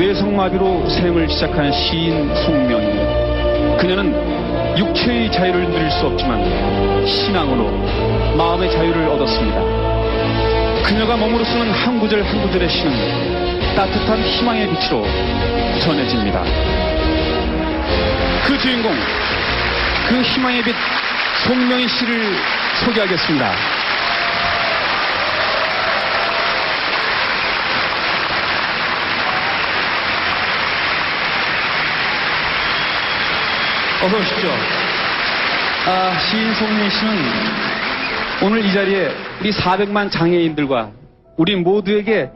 뇌성마비로 생을 시작한 시인 송명희. 그녀는 육체의 자유를 누릴 수 없지만 신앙으로 마음의 자유를 얻었습니다. 그녀가 몸으로 쓰는 한 구절 한 구절의 시는 따뜻한 희망의 빛으로 전해집니다. 그 주인공, 그 희망의 빛 송명희 씨를 소개하겠습니다. 어서 오십시오. 아, 시인 송민 씨는 오늘 이 자리에 우리 400만 장애인들과 우리 모두에게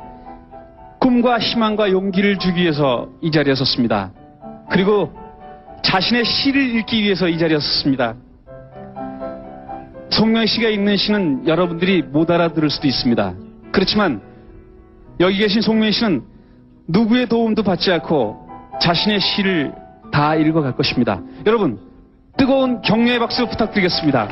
꿈과 희망과 용기를 주기 위해서 이 자리에 섰습니다. 그리고 자신의 시를 읽기 위해서 이 자리에 섰습니다. 송명 씨가 읽는 시는 여러분들이 못 알아들을 수도 있습니다. 그렇지만 여기 계신 송명 씨는 누구의 도움도 받지 않고 자신의 시를 다 읽어갈 것입니다. 여러분, 뜨거운 격려의 박수 부탁드리겠습니다.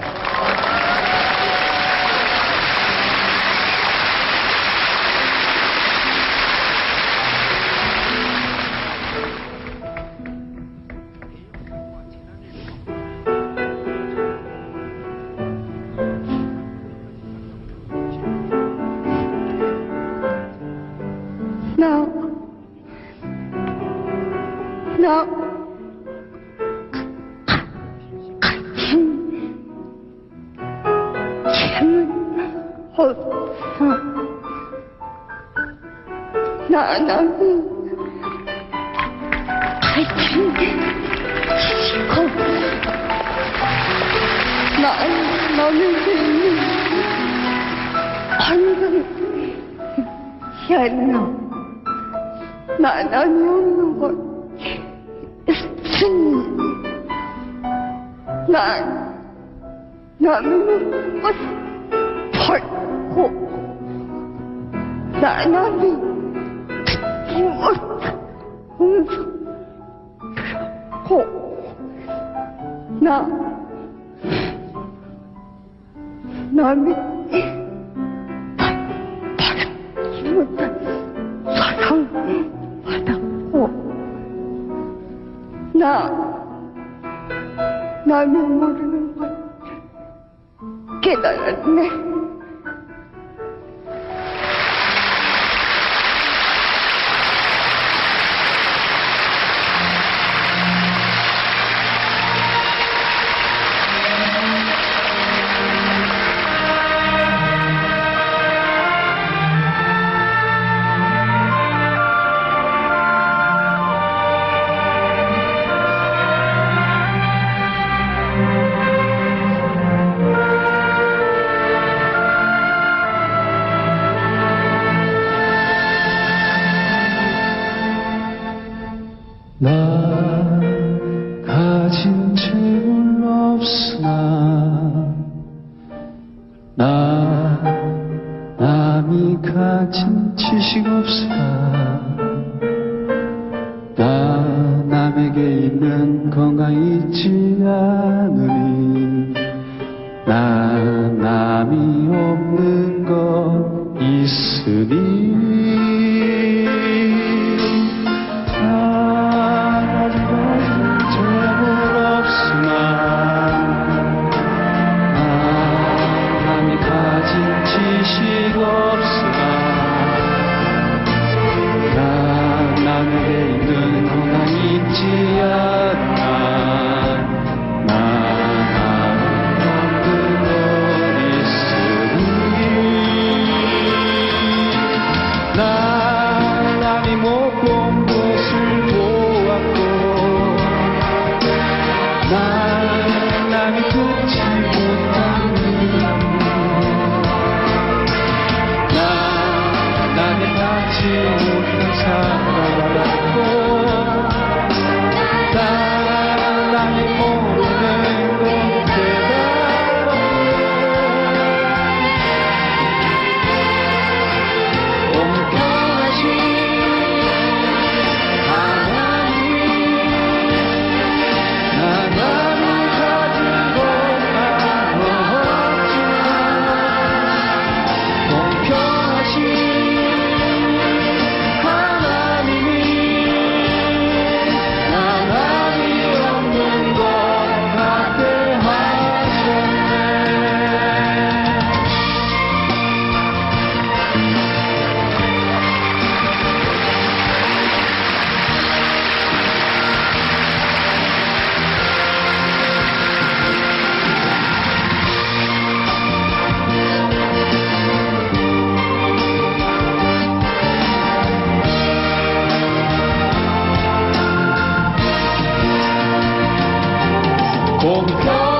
我，哪儿哪儿？还听你起哄？哪儿哪儿没给你？儿，天哪！奶奶娘子，我信你。能奶，我。我奶奶你，我我我那那你把把他我的我那那你我这给呢。 나 가진 재물 없으나 나 남이 가진 지식 없으나 나 남에게 있는 건강 잊지 않으리 我不